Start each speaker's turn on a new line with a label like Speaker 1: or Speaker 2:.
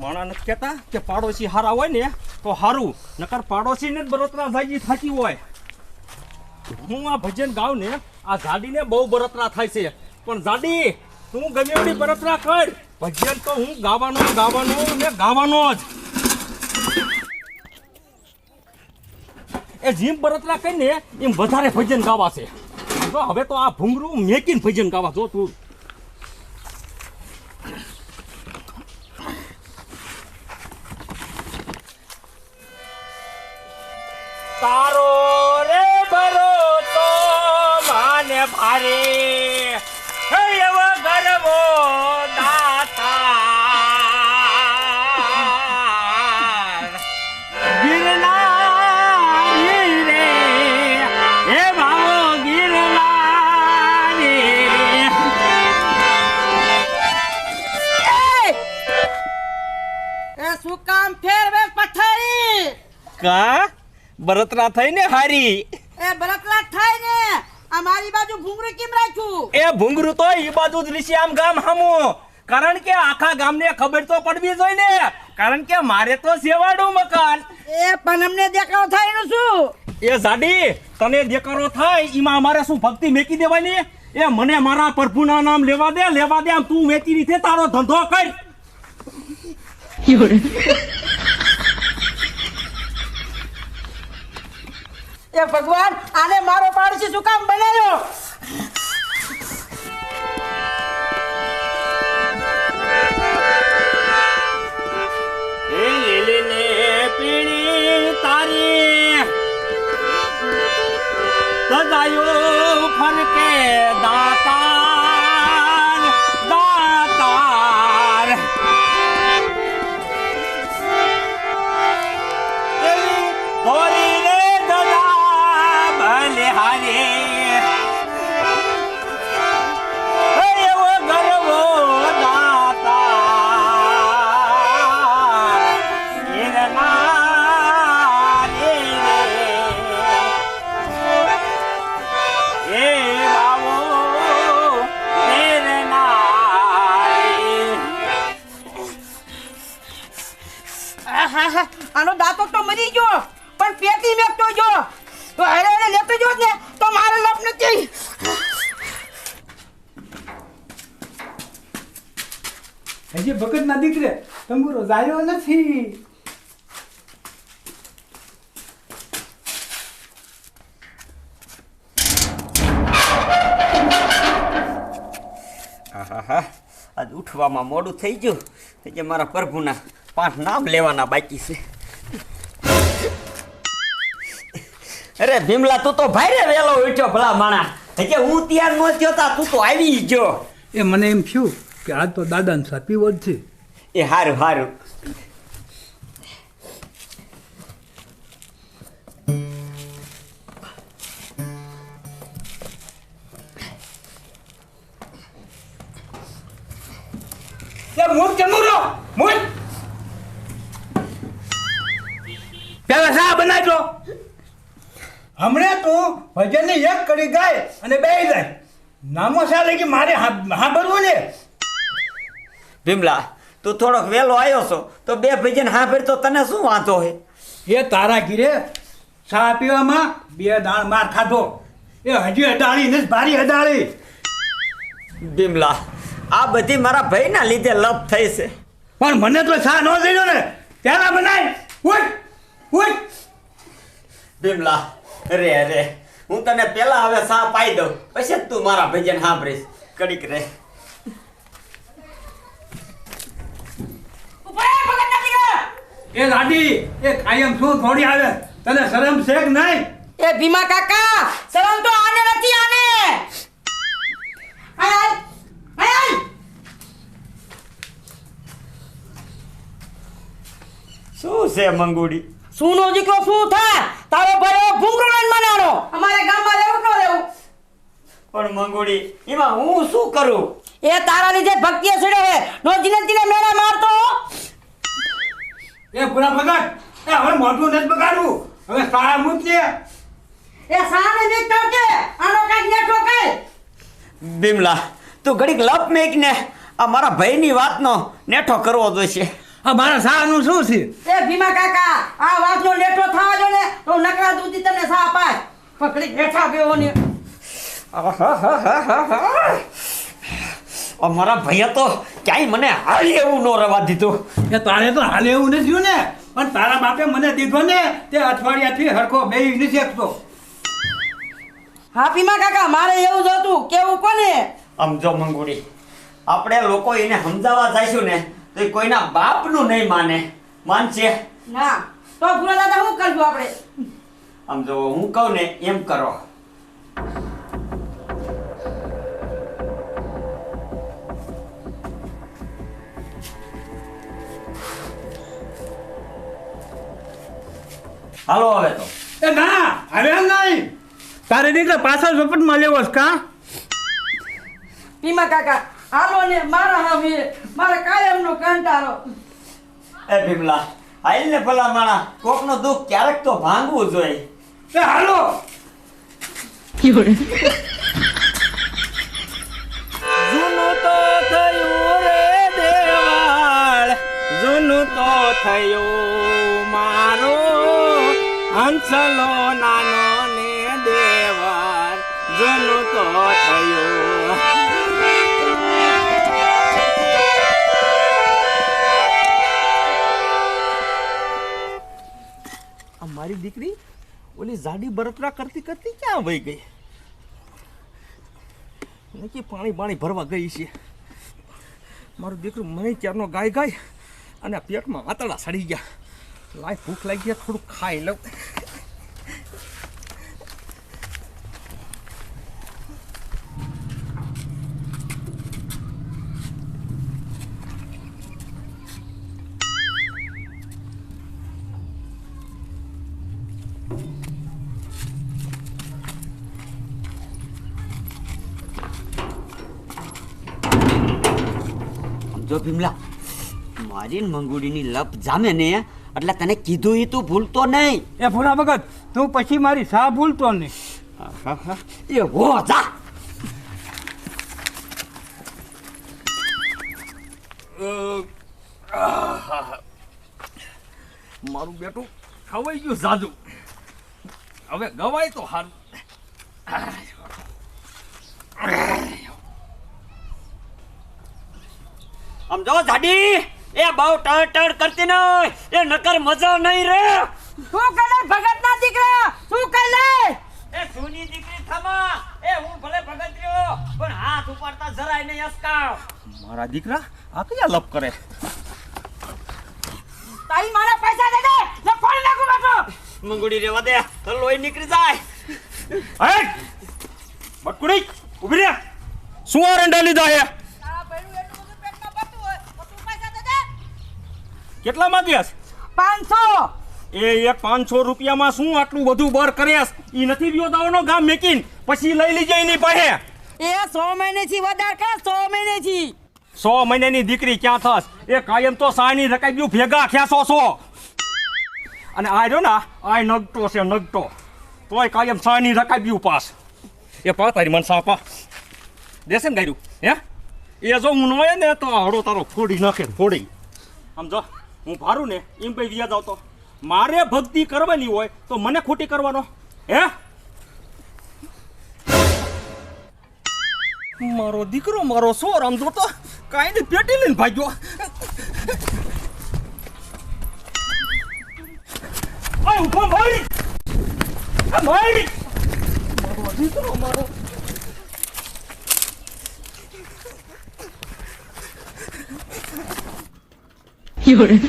Speaker 1: માણા કહેતા કે પાડોશી હારા હોય ને, તો હારું. નકર પાડોશીને જ બરોતરા જાજી થતી હોય. હું આ ભજન ગાઉં ને આ જાડીને બહુ બરોતરા થાય છે. પણ જાડી તું ગમે એવડી બરોતરા કર. ભજન તો હું ગાવાનું, ગાવાનો ને ગાવાનો જ. એ જીમ બરોતરા કરીને, એમ વધારે ભજન ગાવા છે તો હવે તો આ ભૂંગરું મેકીને ભજન ગાવા જો તું. તારો રે ભરો તો માને ભારે. એવો ગરબો
Speaker 2: શું કામ ફેરવે પથારી?
Speaker 1: કા? બળતરા થઈ ને હારી.
Speaker 2: એ બળતરા થાય ને આ મારી બાજુ ભૂંગરું કેમ રાખ્યું?
Speaker 1: એ ભૂંગરું તો ઈ બાજુ જ રીસી આમ ગામ હામું. કારણ કે આખા ગામને ખબર તો પડવી જોઈએ ને. કારણ કે મારે તો સેવાડું મકાન.
Speaker 2: એ પણ અમને દેખાવ થાય એનું શું?
Speaker 1: એ જાડી તને દેકારો થાય એમાં અમારે શું ભક્તિ મેકી દેવાની? એ મને મારા પ્રભુના નામ લેવા દે લેવા દે આમ તું વેચી રીતે તારો ધંધો કર.
Speaker 2: એ ભગવાન આને મારો પાડોશી શું કામ બનાવ્યો?
Speaker 1: તારી સજાયો ફરકે દાતાર
Speaker 3: હજી ભગત ના દીકરે તંબુરો જાયો નથી.
Speaker 4: આજ ઉઠવામાં મોડું થઈ ગયું. એટલે મારા પ્રભુના પાંચ નામ લેવાના બાકી છે. અરે ભીમલા તું તો ભાઈ વેલો ઉઠ્યો ભલા માણા. એટલે હું ત્યાં ન થયો તું તો આવી ગયો.
Speaker 3: એ મને એમ થયું કે આ તો દાદાને સાપી વધ છે.
Speaker 4: એ હારું હારું.
Speaker 3: હમણે તું એક કરી ગાય અને બે જાય. નામો શા કે મારે સાંભળવું ને?
Speaker 4: ભીમલા તું થોડોક વહેલો આવ્યો છો તો બે ભજન હા તો તને શું વાંધો હે?
Speaker 3: એ તારા ઘીરે ચા પીવામાં બે દાણ માર ખાધો. એ હજી અડાળી ને ભારી અડાળી
Speaker 4: ભીમલા આ બધી મારા ભાઈના લીધે લપ થઈ છે.
Speaker 3: પણ મને તો ચા ન દેજો ને. પેલા બનાય. ઉઠ ઉઠ.
Speaker 4: ભીમલા રે રે હું તને પેલા હવે સા પાઈ દઉં પછી તું મારા ભજન સાંભળીશ કડીક રે
Speaker 2: ઊભા રહે, ભગત નથી ગયા.
Speaker 3: એ લાડી એ કાયમ શું થોડી આવે? તને શરમ છે કે નહીં?
Speaker 2: એ ભીમા કાકા શરમ તો આને નથી આને.
Speaker 4: શું છે મંગુડી?
Speaker 2: શું નો દીકરો શું થાય? તારો ભાઈ ભૂંગળો લઈને મનાણો. અમારે ગામમાં રહેવું ન રહેવું.
Speaker 4: પણ મંગુડી એમાં હું શું કરું?
Speaker 2: એ તારા લીધે ભક્તિએ છેડે હે નો દિને દિને મેળા મારતો.
Speaker 3: એ પૂરા ભગત એ હવે મોઢું નથી બગાડવું. હવે સારા દે
Speaker 2: એ સારા ને કે આનો કાંઈક નેઠો ટોકે
Speaker 4: બિમલા તું ઘડીક લપ મેક ને આ મારા ભાઈની વાતનો નેઠો કરવો જોઈશે.
Speaker 3: આ મારા શાહનું શું છે?
Speaker 2: એ ભીમા કાકા આ વાતનો નેઠો થવા જો ને તો નકરા દૂધી તને સા પાય પકડી બેઠા બેવો ને.
Speaker 4: અમારા ભૈયા તો ક્યાંય મને હાલ એવું ન રવા દીધું.
Speaker 3: એ તારે તો હાલે એવું નથી થયું ને. પણ તારા બાપે મને દીધો ને તે અઠવાડિયાથી હરખો બે નથી શકતો
Speaker 2: હા પીમા કાકા મારે એવું જ હતું. કેવું કોને?
Speaker 4: સમજો મંગુડી આપણે લોકો એને સમજાવવા જઈશું ને તો એ કોઈના બાપનું નહીં માને. માનશે?
Speaker 2: ના. તો ભૂલા દાદા શું કરશું આપણે?
Speaker 4: સમજો હું કહું ને એમ કરો. હાલો હવે તો.
Speaker 3: એ ના હવે નહીં. તારે દીકરા પાછળ ઝપટમાં લેવો કા?
Speaker 2: ભીમા કાકા હાલો ને મારા હામે મારે કાયમનો કંટાળો.
Speaker 4: એ ભીમલા આઈલ ને ભલા માણા કોકનું દુઃખ ક્યારેક તો ભાંગવું જોઈએ.
Speaker 3: એ હાલો.
Speaker 1: જૂનું તો થયું રે દેવાળ જૂનું તો થયું હંસલો નાનો ને દેવર, જૂનું તો થયું. મારી દીકરી ઓલી જાડી બરતરા કરતી કરતી ક્યાં વહી ગઈ? નક્કી પાણી પાણી ભરવા ગઈ છે. મારું દીકરું મને ક્યારનો ગાય ગાય અને પેટમાં આતળા સડી ગયા. લાય ભૂખ લાગી ગયા થોડું ખાઈ લઉં.
Speaker 4: જો ભીમલા મારી મંગુડીની લપ જામે ને એટલે તને કીધું એ તું ભૂલતો નહીં.
Speaker 3: એ ભૂલા ભગત તું પછી મારી સા ભૂલતો નહીં.
Speaker 4: એ હો જા.
Speaker 1: મારું બેટું ખવાઈ ગયું સાદું હવે ગવાય તો સારું
Speaker 4: આમ જો જાડી? એ બહુ ટળ ટળ કરતી નહીં એ નકર મજા નહીં રે.
Speaker 2: શું કરે ભગત ના દીકરા? શું કરે
Speaker 4: એ જૂની દીકરી થમા. એ હું ભલે ભગત રહ્યો પણ હાથ ઉપાડતા જરાય નહીં અસકાવ
Speaker 1: મારા દીકરા આ કયા લપ કરે?
Speaker 2: તારી મારા પૈસા દે દે. ને ફોન નાખું બાપો.
Speaker 4: મંગુડી રેવા દે. તો લોહી નીકળી જાય.
Speaker 1: હે? બટકુડી ઊભી રે. શું આરંડા રંડા લીધા હે કેટલા માંગ્યા
Speaker 2: પાંચસો.
Speaker 1: એ એક પાંચસો રૂપિયામાં શું આટલું બધું બર કર્યાસ? એ નથી વ્યો દાવાનો ગામ મેકીન. પછી લઈ લીજે એની પાસે.
Speaker 2: એ સો મહિનેથી વધારે કે સો મહિનેથી?
Speaker 1: સો મહિનાની દીકરી ક્યાં થસ એ કાયમ તો સાની રકાબ્યું ભેગા ખ્યાસો છો. અને આ રહ્યો ને આ નગટો છે નગટો. તોય કાયમ સાની રકાબ્યું પાસ એ પા તારી મન સાપા દેશે ને ગાયું હે? એ જો હું ન હોય ને તો હળો તારો ફોડી નાખે ફોડી. સમજો? હું ભારું ને એમ ભાઈ વ્યાજ આવતો. મારે ભક્તિ કરવાની હોય તો મને ખોટી કરવાનો. હે? મારો દીકરો મારો સોર આમ જોતો કાંઈ ને પેટી લઈને ભાગ્યો. આ ઊભો ભાઈ ભાઈ મારો દીકરો મારો
Speaker 5: 有人，